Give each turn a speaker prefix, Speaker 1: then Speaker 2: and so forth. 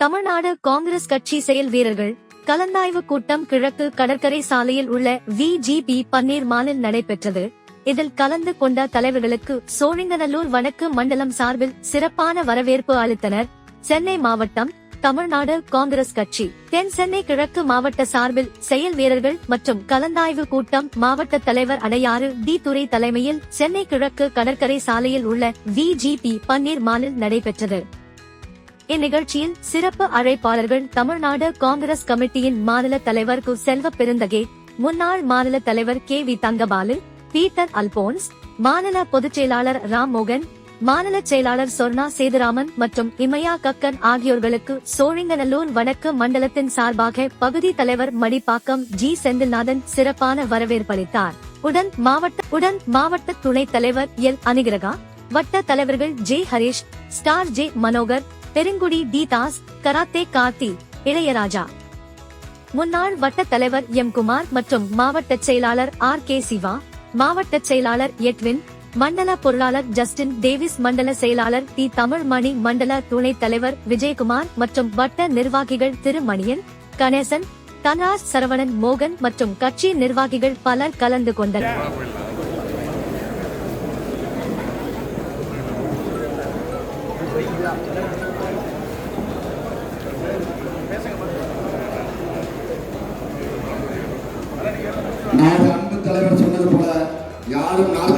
Speaker 1: தமிழ்நாடு காங்கிரஸ் கட்சி செயல் வீரர்கள் கலந்தாய்வு கூட்டம் கிழக்கு கடற்கரை சாலையில் உள்ள விஜிபி பன்னீர் மாலில் நடைபெற்றது. இதில் கலந்து கொண்ட தலைவர்களுக்கு சோழிங்கநல்லூர் வடக்கு மண்டலம் சார்பில் சிறப்பான வரவேற்பு அளித்தனர். சென்னை மாவட்டம் தமிழ்நாடு காங்கிரஸ் கட்சி. தென் சென்னை கிழக்கு மாவட்ட சார்பில் செயல் வீரர்கள் மற்றும் கலந்தாய்வு கூட்டம் மாவட்ட தலைவர் அடையாறு டி. துரை தலைமையில் சென்னை கிழக்கு கடற்கரை சாலையில் உள்ள விஜிபி பன்னீர் மாலில் நடைபெற்றது. இந்நிகழ்ச்சியில் சிறப்பு அழைப்பாளர்கள் தமிழ்நாடு காங்கிரஸ் கமிட்டியின் மாநில தலைவர் கு செல்வ பெருந்தகே முன்னாள் மாநில தலைவர் கே வி தங்கபாலு பீட்டர் அல்போன்ஸ் மாநில பொதுச் செயலாளர் ராம்மோகன் மாநில செயலாளர் சொர்ணா சேதுராமன் மற்றும் இமயா கக்கன் ஆகியோர்களுக்கு சோழிங்கநல்லூர் வடக்கு மண்டலத்தின் சார்பாக பகுதி தலைவர் மடிப்பாக்கம் ஜி செந்தில்நாதன் சிறப்பான வரவேற்பளித்தார் உடன் மாவட்ட உடன் மாவட்ட துணைத் தலைவர் எல் அனிகிரகா வட்ட தலைவர்கள் J Harish star J Manohar Perungudi T Das karate Karthi Ilaiyaraja முன்னாள் வட்ட தலைவர் எம் குமார் மற்றும் மாவட்ட செயலாளர் ஆர் கே சிவா மாவட்ட செயலாளர் எட்வின் மண்டல பொருளாளர் ஜஸ்டின் டேவிஸ் மண்டல செயலாளர் டி தமிழ்மணி மண்டல துணைத் தலைவர் விஜயகுமார் மற்றும் வட்ட நிர்வாகிகள் திருமணியன் கணேசன் தன்ராஜ் சரவணன் மோகன் மற்றும் கட்சி நிர்வாகிகள் பலர் கலந்து கொண்டனர் Yeah. யாரும் நாள்